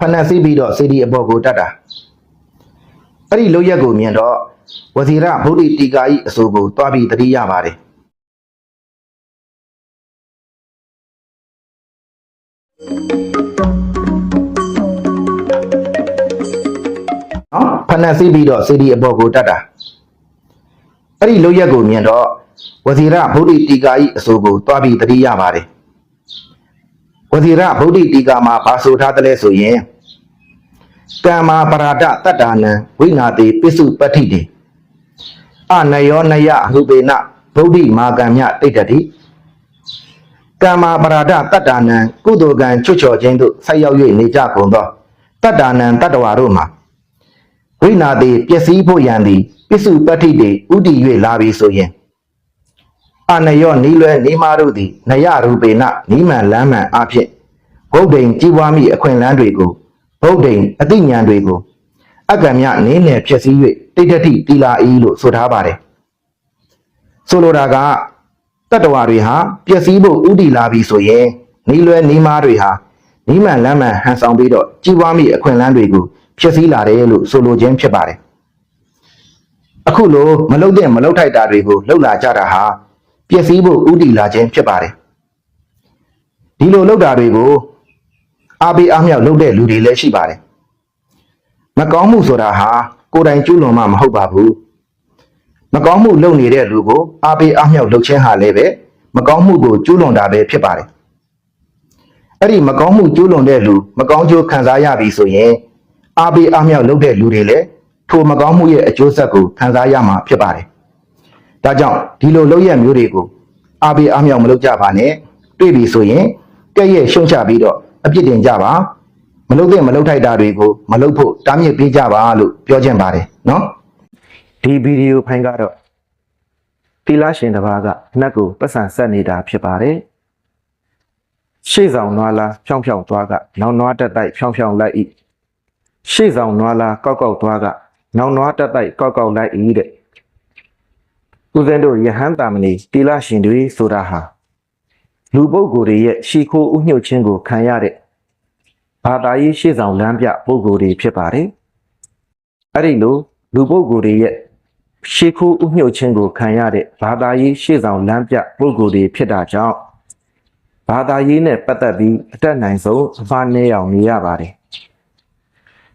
ဖဏဆီးပြီးတော့စေဒီအပေါ်ကိုတတ်တာအဲ့ဒီလောက်ရက်ကိုမြင်တော့ဝဇီရဗုဒ္ဓတီကာဤအဆိုကိုတွားပြီးတတိရပါတယ်နော်ဖဏဆီးပြီးတော့စေဒီအပေါ်ကိုတတ်တာအဲ့ဒီလောက်ရက်ကိုမြင်တော့ဝဇီရဗုဒ္ဓတီကာဤအဆိုကိုတွားပြီးတတိရပါတယ် ဝဇီရဗုဒ္ဓတီကာမှာဘာဆိုထားတယ်လဲဆိုရင်ကမ္မာပရာဒတတ္တာနံဝိနာတိပိစုပတ္ထိတိအနယောနယရူပေနဗုဒ္ဓမာကံမြတိတ္တတိကမ္မာပရာဒတတ္တာနံကုသိုလ်ကံချွတ်ချော်ခြင်းသို့ဆက်ရောက်၍နေကြကုန်သောတတ္တာနံတတ္တဝါတို့မှာဝိနာတိပျက်စီးဖို့ရန်သည်ပိစုပတ္ထိတိဥတည်၍လာပြီဆိုရင် အနယောနီးလွဲနီးမားတို့သည်နယရူပေနနီးမှန်လမ်းမှန်အဖြစ်ဗုဒ္ဓိန်ကြီးပွားမိအခွင့်အလမ်းတွေကိုဗုဒ္ဓိန်အတိညာဏ်တွေကိုအကံမြနင်းနယ်ဖြစ်စည်း၍တိဋ္ဌတိတီလာဤလို့ဆိုထားပါတယ်ဆိုလိုတာကတတ္တဝါတွေဟာပျက်စီးဖို့ဥတည်လာပြီဆိုရင်နီးလွဲနီးမားတွေဟာနီးမှန်လမ်းမှန်ဟန်ဆောင်ပြီးတော့ကြီးပွားမိအခွင့်အလမ်းတွေကိုဖြစ်စည်းလာတယ်လို့ဆိုလိုခြင်းဖြစ်ပါတယ်အခုလိုမလုတ်တဲ့မလုတ်ထိုက်တာတွေကိုလှုပ်လာကြတာဟာ ပျက်စီးဖို့ဥတည်လာခြင်းဖြစ်ပါတယ်ဒီလိုလှုပ်တာတွေကိုအားပေးအားမြောက်လုပ်တဲ့လူတွေလည်းရှိပါတယ်မကောင်းမှုဆိုတာဟာကိုယ်တိုင်ကျူးလွန်မှမဟုတ်ပါဘူးမကောင်းမှုလုပ်နေတဲ့လူကိုအားပေးအားမြောက်လုပ်ခြင်းဟာလည်းပဲမကောင်းမှုကိုကျူးလွန်တာပဲဖြစ်ပါတယ်အဲ့ဒီမကောင်းမှုကျူးလွန်တဲ့လူမကောင်းကျိုးခံစားရပြီဆိုရင်အားပေးအားမြောက်လုပ်တဲ့လူတွေလည်းထိုမကောင်းမှုရဲ့အကျိုးဆက်ကိုခံစားရမှာဖြစ်ပါတယ် ဒါကြောင့်ဒီလိုလုပ်ရမျိုးတွေကိုအားပေးအားမြောက်မလုပ်ကြပါနဲ့တွေ့ပြီဆိုရင်ကဲ့ရဲ့ရှုံချပြီးတော့အပြစ်တင်ကြပါမလုပ်တဲ့မလုပ်ထိုက်တာတွေကိုမလုပ်ဖို့တားမြစ်ပေးကြပါလို့ပြောချင်ပါတယ်နော်ဒီဗီဒီယိုဖိုင်ကတော့တီလာရှင်တစ်ပါးကနှက်ကိုပတ်စံဆက်နေတာဖြစ်ပါတယ်ရှေ့ဆောင်နွားလားဖြောင်းဖြောင်းသွားကနောက်နွားတက်တိုက်ဖြောင်းဖြောင်းလိုက်ဤရှေ့ဆောင်နွားလားကောက်ကောက်သွားကနောက်နွားတက်တိုက်ကောက်ကောက်လိုက်ဤတဲ့ ဦးဇင်းတို့ယဟန်တာမဏီတီလာရှင်တွေဆိုတာဟာလူပုဂ္ဂိုလ်တွေရဲ့ရှီခိုးဥညှုတ်ခြင်းကိုခံရတဲ့ဘာသာရေးရှေ့ဆောင်လမ်းပြပုဂ္ဂိုလ်တွေဖြစ်ပါတယ်အဲ့ဒီလိုလူပုဂ္ဂိုလ်တွေရဲ့ရှေးခိုးဥညှုတ်ခြင်းကိုခံရတဲ့ဘာသာရေးရှေ့ဆောင်လမ်းပြပုဂ္ဂိုလ်တွေဖြစ်တာကြောင့်ဘာသာရေးနဲ့ပတ်သက်ပြီးအတက်နိုင်ဆုံးအမှားနည်းအောင်နေရပါတယ်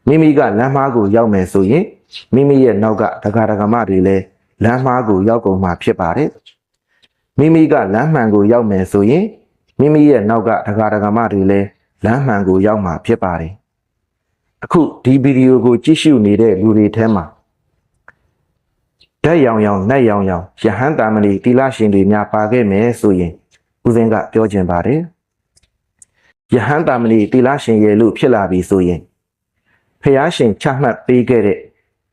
မိမိကလမ်းမားကိုရောက်မယ်ဆိုရင်မိမိရဲ့နောက်ကဒကာဒကမတွေလည်း လမ်းမားကိုရောက်ကုန်မှာဖြစ်ပါတယ်မိမိကလမ်းမှန်ကိုရောက်မယ်ဆိုရင်မိမိရဲ့နောက်ကဒကာဒကမတွေလည်းလမ်းမှန်ကိုရောက်မှာဖြစ်ပါတယ်အခုဒီဗီဒီယိုကိုကြည့်ရှုနေတဲ့လူတွေထဲမှာဓာတ်ရောင်ရောင်နတ်ရောင်ရောင်ယဟန်တာမဏိတီလာရှင်တွေများပါခဲ့မယ်ဆိုရင်ဦးစင်းကပြောချင်ပါတယ်ယဟန်တာမဏိတီလာရှင်ရဲ့လို့ဖြစ်လာပြီဆိုရင်ဖះရှင်ချမှတ်ပေးခဲ့တဲ့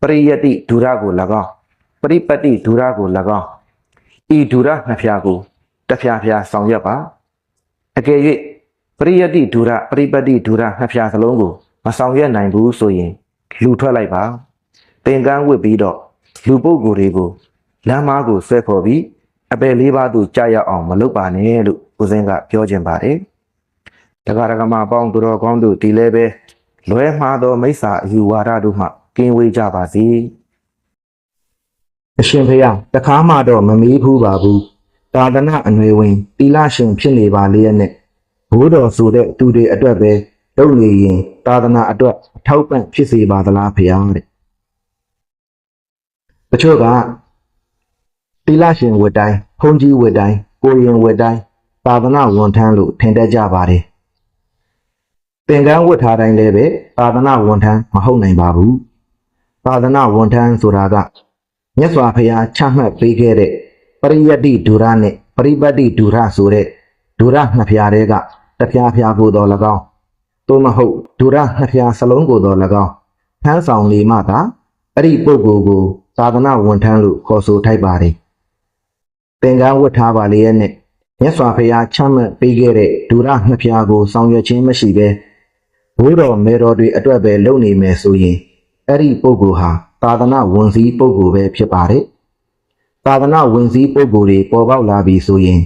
ပရိယတိဒုရကို၎င်း ပရိပတ္တိဒုရကို၎င်းဤဒုရနှစ်ဖြာကိုတစ်ဖြာဖြာဆောင်ရွက်ပါအကယ်၍ပရိယတိဒုရပရိပတ္တိဒုရနှစ်ဖြာစလုံးကိုမဆောင်ရွက်နိုင်ဘူးဆိုရင် လူထွက်လိုက်ပါသင်္ကန်းဝတ်ပြီးတော့လူပုဂ္ဂိုလ်တွေကိုလမ်းမားကိုဆွဲခေါ်ပြီးအပယ်လေးပါးသူကြာရောက်အောင်မလုပ်ပါနဲ့လို့ဦးစင်းကပြောခြင်းပါတယ်တက္ကရာကမအပေါင်းသူတော်ကောင်းတို့ဒီလည်းပဲလွဲမှားသောမိစ္ဆာအယူဝါဒတို့မှကင်းဝေးကြပါစေ အရှင်ဖေယတခါမှတော့မမီးဘူးပါဘူးတာသနာအနွယ်ဝင်တီလာရှင်ဖြစ်နေပါလေရဲ့နဲ့ဘိုးတော်ဆိုတဲ့သူတွေအတွက်ပဲလုပ်နေရင်သာသနာအတွက်အထောက်ပံ့ဖြစ်စေပါသလားဖေယားတဲ့တချို့ကတီလာရှင်ဝတ်တိုင်းဖုန်ကြီးဝတ်တိုင်းကိုရင်ဝတ်တိုင်းသာသနာဝန်ထမ်းလို့ထင်တတ်ကြပါတယ်သင်္ကန်းဝတ်ထားတိုင်းလည်းပဲသာသနာဝန်ထမ်းမဟုတ်နိုင်ပါဘူးသာသနာဝန်ထမ်းဆိုတာက မြတ်စွာဘုရားချမှတ်ပေးခဲ့တဲ့ပရိယတ္တိဒုရနဲ့ပရိပတ်တိဒုရဆိုတဲ့ဒုရနှစ်ဖြာတွေကတစ်ဖြာဖြာကိုတော်၎င်းသို့မဟုတ်ဒုရနှစ်ဖြာစလုံးကိုတော်၎င်းထမ်းဆောင်နေမှသာအဲ့ဒီပုဂ္ဂိုလ်ကိုသာသနာဝန်ထမ်းလို့ခေါ်ဆိုထိုက်ပါတယ်သင်္ကန်းဝတ်ထားပါလေရဲ့နဲ့မြတ်စွာဘုရားချမှတ်ပေးခဲ့တဲ့ဒုရနှစ်ဖြာကိုဆောင်ရွက်ခြင်းမရှိဘဲဘိုးတော်မေတော်တွေအတွက်ပဲလုပ်နေမယ်ဆိုရင်အဲ့ဒီပုဂ္ဂိုလ်ဟာ သာသနာဝန်စည်းပုဂ္ဂိုလ်ပဲဖြစ်ပါတယ်သာသနာဝန်စည်းပုဂ္ဂိုလ်တွေပေါ်ပေါက်လာပြီဆိုရင်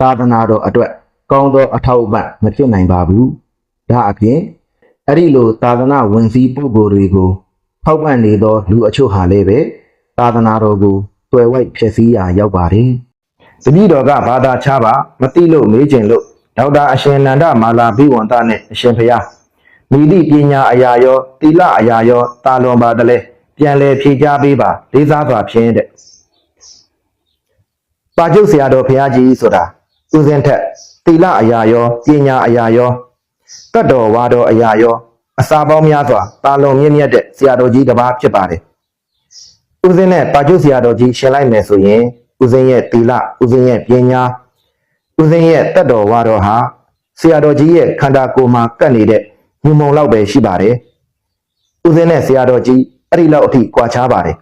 သာသနာတော်အတွက် ကောင်းသောအထောက်အပံ့မဖြစ်နိုင်ပါဘူးဒါအပြင်အဲ့ဒီလိုသာသနာဝင်စည်းပုဂ္ဂိုလ်တွေကိုထောက်ပံ့နေသောလူအချို့ဟာလည်းပဲသာသနာတော်ကိုတွယ်ဝိုက်ဖြစ်စည်းရာရောက်ပါတယ်။တပည့်တော်ကဘာသာခြားပါမသိလို့မေးခြင်းလို့ဒေါက်တာအရှင်နန္ဒမာလာဘိဝန္တနဲ့အရှင်ဖျားမိတိပညာအရာရောသီလအရာရောတာလွန်ပါတလဲ ပြန်လဲဖြေကြပေးပါလေးစားစွာဖြင့်တဲ့။ပါကျုပ်ဆရာတော်ဖျားကြီးဆိုတာဦးစင်းထက်သီလအရာရောပညာအရာရောတတ်တော်ဝါတော်အရာရော အစာပေါင်းများစွာတာလွန်မြင့်မြတ်တဲ့ဆရာတော်ကြီးတစ်ပါးဖြစ်ပါတယ်။ဦးစင်းနဲ့ပါကျုပ်ဆရာတော်ကြီးရှင်းလိုက်မယ်ဆိုရင်ဦးစင်းရဲ့သီလဦးစင်းရဲ့ပညာဦးစင်းရဲ့တတ်တော်ဝါတော်ဟာဆရာတော်ကြီးရဲ့ခန္ဓာကိုယ်မှာကပ်နေတဲ့ညုံမုံလောက်ပဲရှိပါတယ်။ဦးစင်းနဲ့ဆရာတော်ကြီး အဲ့ဒီလောက်အထိကွာခြားပါတယ်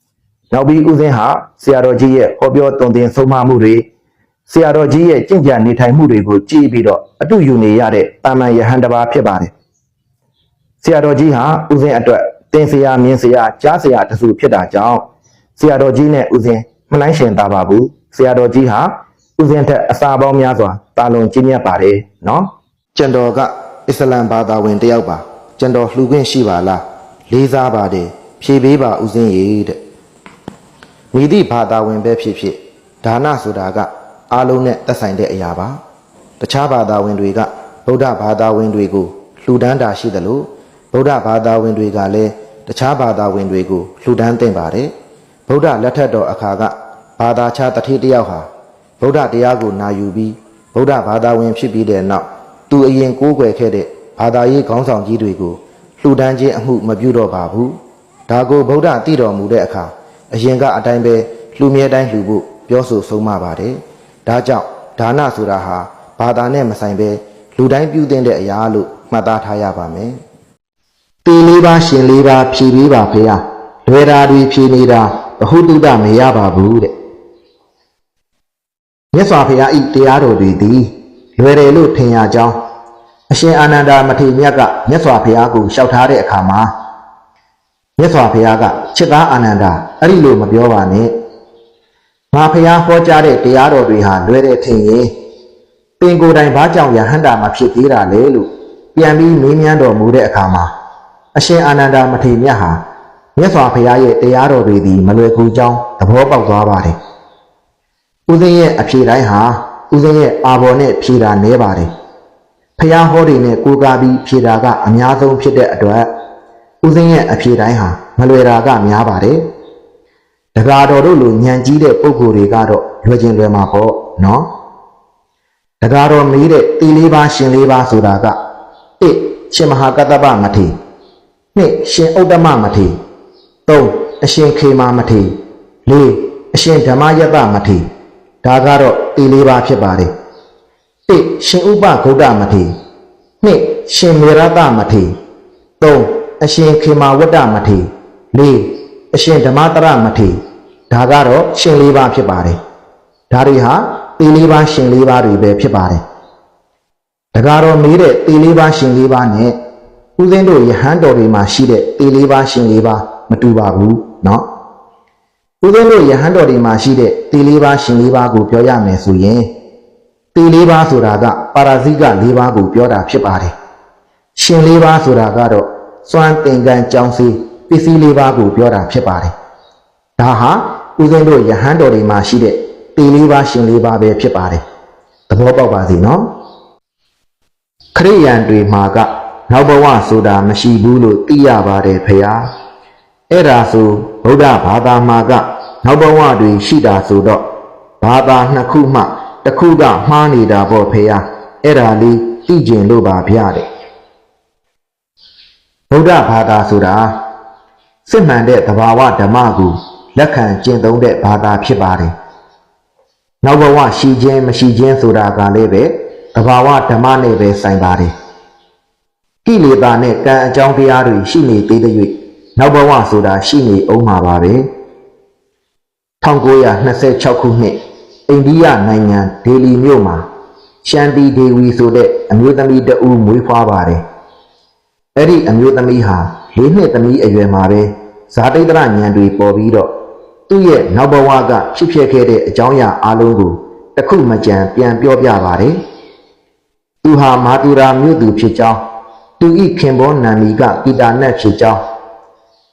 ။နောက်ပြီးဦးစင်းဟာဆရာတော်ကြီးရဲ့ဟောပြောတုံသင်ဆုံးမမှုတွေဆရာတော်ကြီးရဲ့ကြင်ကြံနေထိုင်မှုတွေကိုကြည့်ပြီးတော့အတူယူနေရတဲ့တာမန်ယဟန်တစ်ပါးဖြစ်ပါတယ်။ဆရာတော်ကြီးဟာဦးစင်းအတွက်တင်ဆရာမြင်းဆရာကြားဆရာတစုဖြစ်တာကြောင့်ဆရာတော်ကြီးနဲ့ဦးစင်းမနှိုင်းရှင်သာပါဘူး။ဆရာတော်ကြီးဟာဦးစင်းထက်အစာပေါင်းများစွာတာလွန်ကြီးမြတ်ပါတယ်နော်။ကျန်တော်ကအစ္စလမ်ဘာသာဝင်တစ်ယောက်ပါ။ကျန်တော်လှူခွင့်ရှိပါလား။ လေးစားပါတယ်။ဖြေပေးပါဦးစင်းရေတဲ့။မိသည့်ဘာသာဝင်ပဲဖြစ်ဖြစ်ဒါနဆိုတာကအားလုံးနဲ့သက်ဆိုင်တဲ့အရာပါတခြားဘာသာဝင်တွေကဗုဒ္ဓဘာသာဝင်တွေကိုလှူဒန်းတာရှိသလိုဗုဒ္ဓဘာသာဝင်တွေကလည်းတခြားဘာသာဝင်တွေကိုလှူဒန်းသင့်ပါတယ်ဗုဒ္ဓလက်ထက်တော်အခါကဘာသာခြားတတိတယောက်ဟာဗုဒ္ဓတရားကိုနာယူပြီးဗုဒ္ဓဘာသာဝင်ဖြစ်ပြီးတဲ့နောက်သူအရင်ကိုးကွယ်ခဲ့တဲ့ဘာသာရေးခေါင်းဆောင်ကြီးတွေကို လှူဒန်းခြင်းအမှုမပြုတော့ပါဘူးဒါကိုဗုဒ္ဓတည်တော်မူတဲ့အခါအရင်ကအတိုင်းပဲလှူမြဲတိုင်းလှူဖို့ပြောဆိုဆုံးမပါတယ်။ဒါကြောင့်ဒါနဆိုတာဟာဘာသာနဲ့မဆိုင်ပဲလူတိုင်းပြုသင့်တဲ့အရာလို့မှတ်သားထားရပါမယ်။တီလေးပါရှင်လေးပါဖြည်ပေးပါဖေဟာ။လွယ်တာတွေဖြည်နေတာဘဟုတုတမရပါဘူးတဲ့။မြတ်စွာဘုရားဤတရားတော်တွေသည်လွယ်တယ်လို့ထင်ရကြောင်း အရှင်အာနန္ဒာမထေရမြတ်ကမြတ်စွာဘုရားကိုလျှောက်ထားတဲ့အခါမှာမြတ်စွာဘုရားကချစ်သားအာနန္ဒာအဲ့ဒီလိုမပြောပါနဲ့ငါဘုရားဟောကြားတဲ့တရားတော်တွေဟာလွယ်တဲ့ထင်ရင်ပင်ကိုယ်တိုင်ဘာကြောင့်ယဟန္တာမဖြစ်သေးတာလဲလို့ပြန်ပြီးမေးမြန်းတော်မူတဲ့အခါမှာအရှင်အာနန္ဒာမထေရမြတ်ဟာမြတ်စွာဘုရားရဲ့တရားတော်တွေသည်မလွယ်ကူကြောင်းသဘောပေါက်သွားပါတယ်ဦးဇင်းရဲ့အဖြေတိုင်းဟာဦးဇင်းရဲ့အာဘော်နဲ့ဖြေတာနဲပါတယ် ဘုရားဟောတွေနဲ့ကိုးကားပြီးဖြေတာကအများဆုံးဖြစ်တဲ့အတွက်ဦးစင်းရဲ့အဖြေတိုင်းဟာမလွယ်တာကများပါတယ်။တကားတော်တို့လိုညံကြီးတဲ့ပုံကိုယ်တွေကတော့လွယ်ချင်းလွယ်မှာပေါ့နော်။တကားတော်မေးတဲ့တီလေးပါရှင်လေးပါဆိုတာကတစ်ရှင်မဟာကတ္တပမထေနှစ်ရှင်ဥတ္တမမထေသုံးအရှင်ခေမာမထေလေးအရှင်ဓမ္မယတမထေဒါကတော့တီလေးပါဖြစ်ပါတယ်။ တစ်ရှင်ဥပဂௌတမထေနှစ်ရှင်မေရတမထေသုံး အရှင်ခေမာဝတ္တမထေ၄အရှင်ဓမ္မတရမထေဒါကတော့ရှင်လေးပါးဖြစ်ပါတယ်ဒါတွေဟာတေလေးပါးရှင်လေးပါးတွေပဲဖြစ်ပါတယ်တကားတော့မေးတဲ့တေလေးပါးရှင်လေးပါးနဲ့ဦးဇင်းတို့ယဟန်တော်တွေမှာရှိတဲ့တေလေးပါးရှင်လေးပါးမတူပါဘူးเนาะဦးဇင်းတို့ယဟန်တော်တွေမှာရှိတဲ့တေလေးပါးရှင်လေးပါးကိုပြောရမယ်ဆိုရင် တေလေးပါးဆိုတာကပါရာဇိက၄ပါးကိုပြောတာဖြစ်ပါတယ်ရှင်လေးပါးဆိုတာကတော့စွမ်းသင်္ကန်းကြောင်းစီပစ္စည်းလေးပါးကိုပြောတာဖြစ်ပါတယ်။ဒါဟာဦးဇင်းတို့ယဟန်တော်တွေမှာရှိတဲ့တေလေးပါးရှင်လေးပါးပဲဖြစ်ပါတယ်။သဘောပေါက်ပါစေနော်။ခရိယန်တွေမှာကနောက်ဘဝဆိုတာမရှိဘူးလို့သိရပါတယ်ဖေဟာ။အဲ့ဒါဆိုဗုဒ္ဓဘာသာမှာကနောက်ဘဝတွေရှိတာဆိုတော့ဘာသာနှစ်ခုမှ တစ်ခုကမှားနေတာပေါ့ဖေဟာ။အဲ့ဒါလေးသိကျင်လို့ပါဗျာတဲ့။ဗုဒ္ဓဘာသာဆိုတာစစ်မှန်တဲ့သဘာဝဓမ္မကိုလက်ခံကျင့်သုံးတဲ့ဘာသာဖြစ်ပါတယ်။နောက်ဘဝရှိခြင်းမရှိခြင်းဆိုတာကလည်းပဲသဘာဝဓမ္မနဲ့ပဲဆိုင်ပါတယ်။ကိလေသာနဲ့ကံအကြောင်းတရားတွေရှိနေသေးတဲ့၍နောက်ဘဝဆိုတာရှိနေအောင်မှာပါပဲ။1926ခုနှစ် အိန္ဒိယနိုင်ငံဒေလီမြို့မှာရှန်တီဒေဝီဆိုတဲ့အမျိုးသမီးတဦးမွေးဖွားပါတယ်။အဲ့ဒီအမျိုးသမီးဟာလေးနှစ်သမီးအရွယ်မှာပဲဇာတိတရဉာဏ်တွေပေါ်ပြီးတော့သူ့ရဲ့နောက်ဘဝကဖြစ်ဖြစ်ခဲ့တဲ့အကြောင်းအရာအလုံးကိုတစ်ခုမကြံပြန်ပြောပြပါတယ်။သူဟာမာတူရာမြို့သူဖြစ်ကြောင်းတသူဤခင်ဘောနန္ဒီကပီတာနတ်ဖြစ်ကြောင်း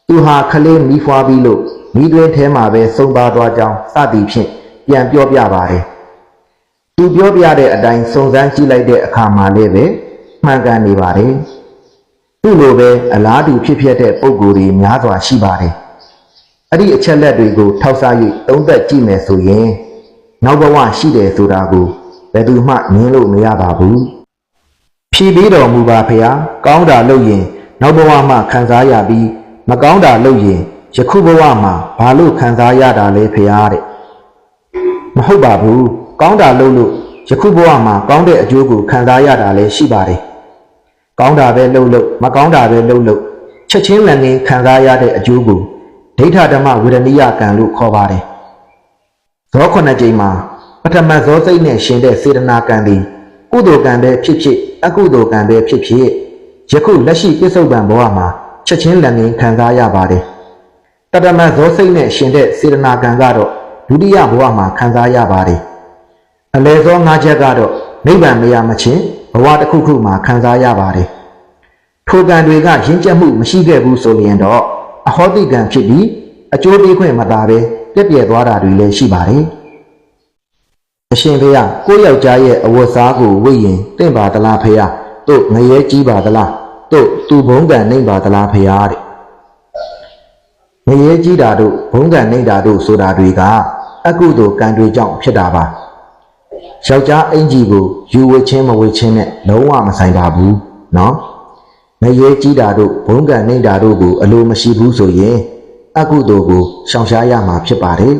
သူဟာခလေးမီးဖွားပြီးလို့မိတွင်ထဲမှာပဲဆုံးပါသွားကြောင်းစသည်ဖြင့် ပြန်ပြောပြပါတယ်သူပြောပြတဲ့အတိုင်းစုံစမ်းကြည့်လိုက်တဲ့အခါမှာလည်းပဲမှန်ကန်နေပါတယ်သူ့လိုပဲအလားတူဖြစ်ဖြစ်တဲ့ပုံကိုယ်တွေများစွာရှိပါတယ်အဲ့ဒီအချက်လက်တွေကိုထောက်စား၍သုံးသပ်ကြည့်မယ်ဆိုရင်နောက်ဘဝရှိတယ်ဆိုတာကိုဘယ်သူမှမြင်လို့မရပါဘူးဖြည်ပြီးတော်မူပါဖျားကောင်းတာလုပ်ရင်နောက်ဘဝမှာခံစားရပြီးမကောင်းတာလုပ်ရင်ယခုဘဝမှာဘာလို့ခံစားရတာလဲဖျားတဲ့မ ဟုတ်ပါဘူးကောင်းတာလုပ်လို့ယခုဘဝမှာကောင်းတဲ့အကျိုးကိုခံစားရတာလည်းရှိပါတယ်ကောင်းတာပဲလုပ်လို့မကောင်းတာပဲလုပ်လို့ချက်ချင်းလည်းငင်းခံစားရတဲ့အကျိုးကိုဒိဋ္ဌဓမ္မဝေဒနိယကံလို့ခေါ်ပါတယ်ဇောခုနှစ်ကြိမ်မှာပထမဇောစိတ်နဲ့ရှင်တဲ့စေတနာကံသည်ကုသိုလ်ကံပဲဖြစ်ဖြစ်အကုသိုလ်ကံပဲဖြစ်ဖြစ်ယခုလက်ရှိပြစ္ဆုတ်ပံဘဝမှာချက်ချင်းလက်ငင်းခံစားရပါတယ်တတမန်ဇောစိတ်နဲ့ရှင်တဲ့စေရနာကံကတော့ ဒုတိယဘဝမှာခံစားရပါတယ်အလယ်သောငါးချက်ကတော့နိဗ္ဗာန်မရမချင်းဘဝတစ်ခုခုမှာခံစားရပါတယ်ထိုကံတွေကရင်းကျက်မှုမရှိခဲ့ဘူးဆိုရင်တော့အဟောတိကံဖြစ်ပြီးအကျိုးပေးခွင့်မသာပဲပြည့်ပြည့်သွားတာတွေလည်းရှိပါတယ်အရှင်ဖေယကိုယ့်ယောက်ျားရဲ့အဝတ်စားကိုဝိရင်တင့်ပါသလားဖေယတို့ငရဲကြီးပါသလားတို့သူဘုံကံနှိမ့်ပါသလားဖေယတဲ့ငရဲကြီးတာတို့ဘုံကံနှိမ့်တာတို့ဆိုတာတွေက အကုသိုလ်ကံတွေကြောင့်ဖြစ်တာပါယောက်ျားအင်ကြီးကိုယူဝတ်ချင်းမဝတ်ချင်းနဲ့လုံးဝမဆိုင်ပါဘူးနော်ငရဲကြီးတာတို့ဘုံကံနှိမ့်တာတို့ကိုအလိုမရှိဘူးဆိုရင်အကုသိုလ်ကိုရှောင်ရှားရမှာဖြစ်ပါတယ်